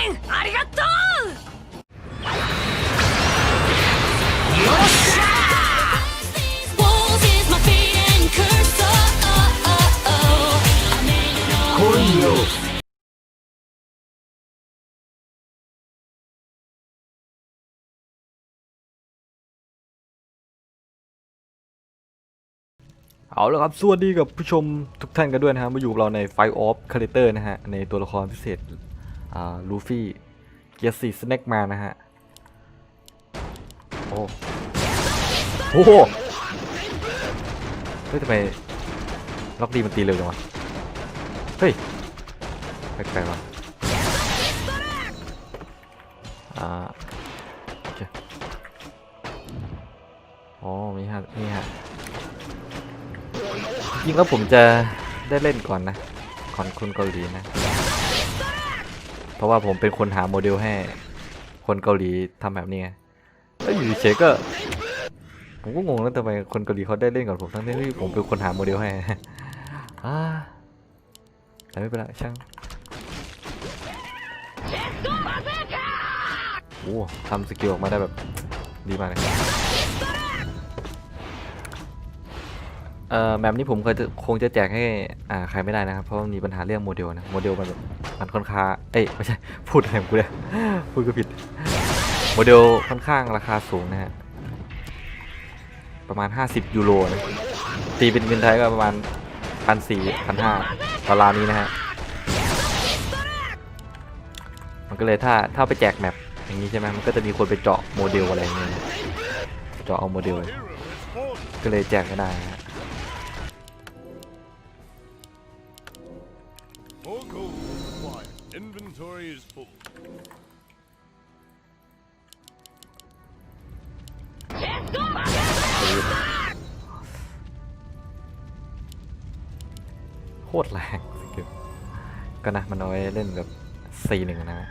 ンありがとう Walls is my feeding curse. Oh, oh, oh, oh. I made it all. เอาละครับสวัสดีกับผู้ชมทุกท่านกันด้วยนะฮะมาอยู่กับเราใน Fight Off Character นะฮะ ในตัวละครพิเศษ อ่า ลูฟี่ เกียร์สี่สแน็กมานะฮะ โอ้โหเฮ้ยทำไมล็อกดีมันตีเร็วจังวะ เฮ้ยแปลกๆว่ะอ่าโอเคอ๋อมีฮะนี่ฮะจริงแล้วผมจะได้เล่นก่อนนะก่อนคนเกาหลีนะ เพราะว่าผมเป็นคนหาโมเดลให้ คนเกาหลีทำแบบนี้ไงแล้วอยู่เฉยก็ ผมก็งงแล้วทำไมคนเกาหลีเขาได้เล่นก่อนผมทั้งที่ผมเป็นคนหาโมเดลให้อ่าแต่ไม่เป็นไรช่างโอ้ทำสกิลออกมาได้แบบดีมากเลยเอ่อแบบนี้ผมเคยคงจะแจกให้อ่าใครไม่ได้นะครับ เพราะมันมีปัญหาเรื่องโมเดลนะ โมเดลมันแบบ มันค่อนข้างเอ้ยไม่ใช่พูดอะไรกูเนี่ยพูดก็ผิด โมเดลค่อนข้างราคาสูงนะฮะประมาณ 50 ยูโรนะตีเป็นเงินไทยก็ประมาณพันสี่พันห้าตาราวนี้นะฮะมันก็เลยถ้าถ้าไปแจกแมปอย่างนี้ใช่ไหมมันก็จะมีคนไปเจาะโมเดลอะไรเงี้ยนเจาะเอาโมเดล ก็เลยแจกไม่ได้นะ Inventory is full. โคตรแรงสกิลก็นะมันเอาไว้เล่นกับซีหนึ่งนะฮะ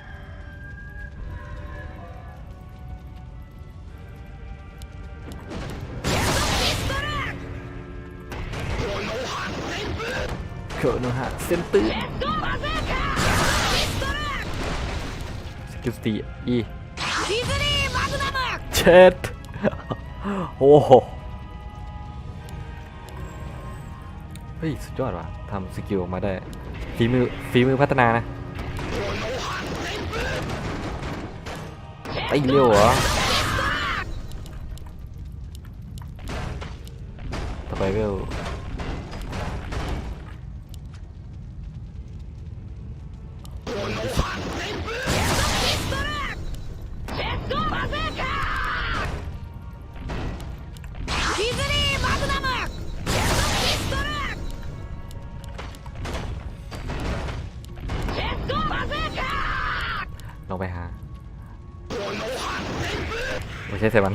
เกิดนะฮะเซนตื้นส จุดสี่อีเช็ดโอ้โหเฮ้ย สุดยอดว่ะทำสกิลออกมาได้ฝีมือฝีมือพัฒนานะไอ้เร็วเหรอไปเร็ว ใช่เซมัน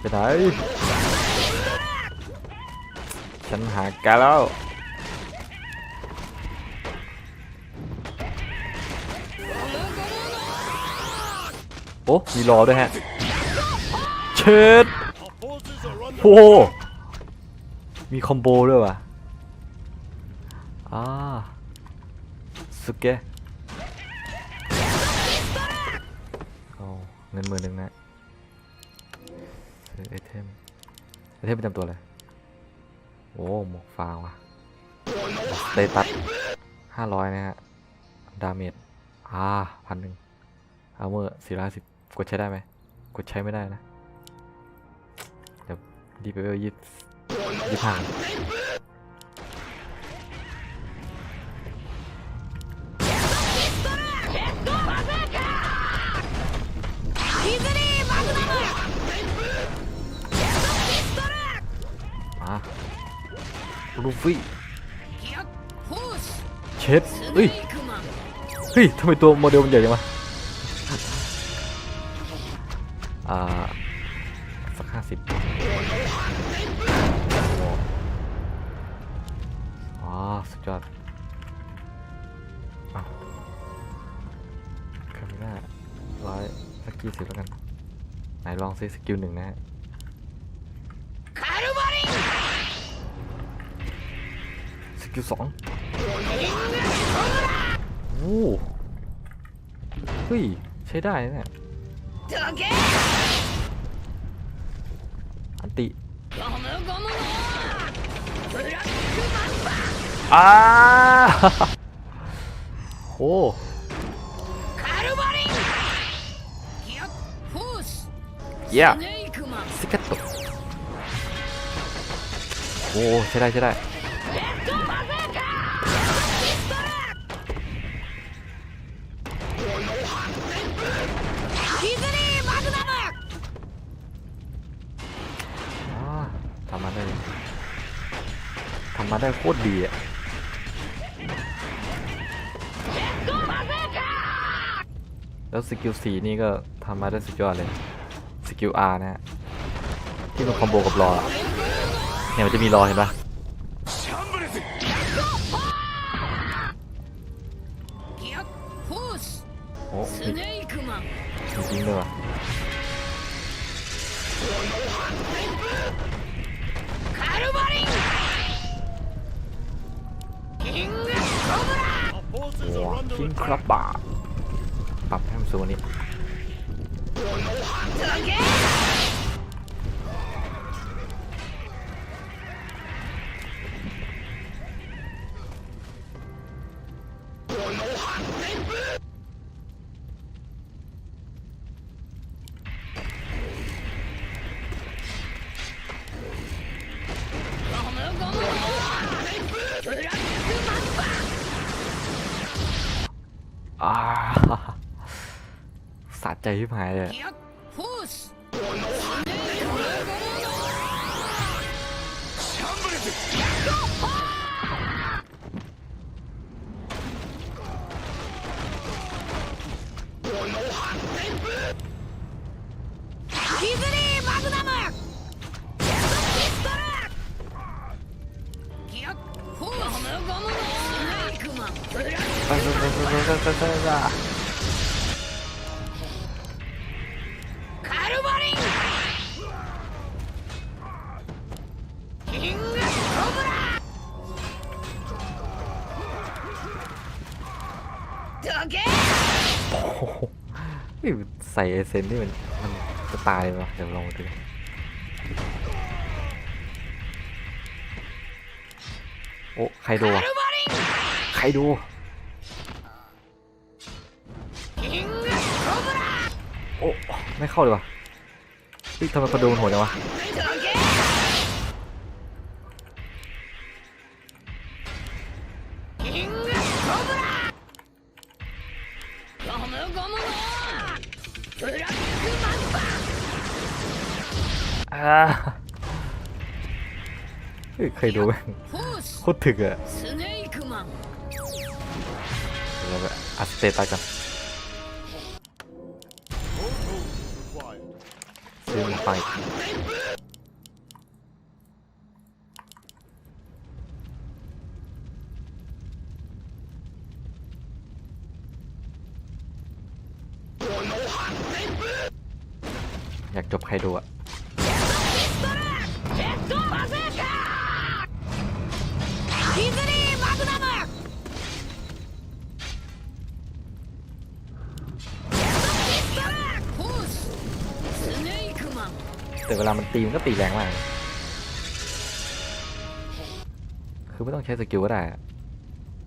ไปไหน ฉันหาแกแล้วโอ้มีรอด้วยฮะ เช็ดโอ้มีคอมโบด้วยว่ะ อ่าสุเกะเอาเงินหมื่นหนึ่งนะซื้อไอเทมไอเทมประจำตัวเลยโอ้หมวกฟางว่ะสเตตัสห้าร้อยนะฮะ ดาเมจอ่าพันหนึ่งอาเมอร์สี่ร้อยสิบกดใช้ได้ไหมกดใช้ไม่ได้นะ เดี๋ยวดีไปเวลยี่ยี่ห้า ลูฟี่เช็ดเอ้ยเฮ้ยทำไมตัวโมเดลมันใหญ่จังวะอ่าสักห้าสิบอ๋อสุดยอดคามิน่าร้อยสกิลสิบแล้วกัน ไหนลองซื้อสกิลหนึ่งนะฮะ คิวสองโอ้เฮ้ย ใช้ได้เนี่ยอันติอ้าโอ้เยี่สกัตโตโอ้ใช่ได้ใช่ได้ำมาได้ทำมาได้โคตรดีอะแล้วสกิลสีนี่ก็ทำมาได้สุดยอดเลย สกิล R นะฮะ ที่มันคอมโบกับรอเนี่ยมันจะมีรอเห็นปะโอ้จริงด้วย ครับบาปรับให้มันสูงนี้ สะใจที่หายเลย ใส่เอเซนที่มันมันจะตายไหมเดี๋ยวลองดูโอ้ใครดูอะใครดูโอ้ไม่เข้าเลยวะเฮ้ทำไมกระโดนหัวจังวะ เคยดูไหมโคตรถึกอะเราไปอัดสเตตัสกันซื้อมันไปอยากจบใครดูอะ バズーカキズリーマグナムフォーススネークマン แต่เวลามันตีมันก็ตีแรงมาก คือไม่ต้องใช้สกิลก็ได้อะ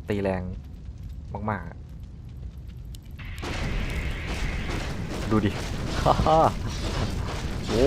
ตีแรงมากๆอะดูดิ ฮ่าฮ่าโอ้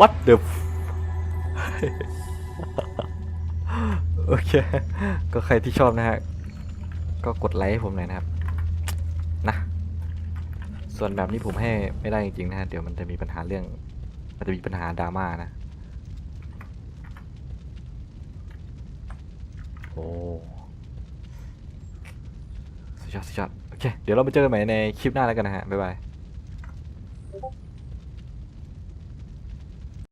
What the โอเค ก็ใครที่ชอบนะฮะ ก็กดไลค์ให้ผมหน่อยนะครับ นะ ส่วนแบบนี้ผมให้ไม่ได้จริงๆนะฮะ เดี๋ยวมันจะมีปัญหาเรื่อง มันจะมีปัญหาดราม่านะ โอ้สุดยอดสุดยอดโอเค เดี๋ยวเรามาเจอกันใหม่ในคลิปหน้าแล้วกันนะฮะ บ๊ายบาย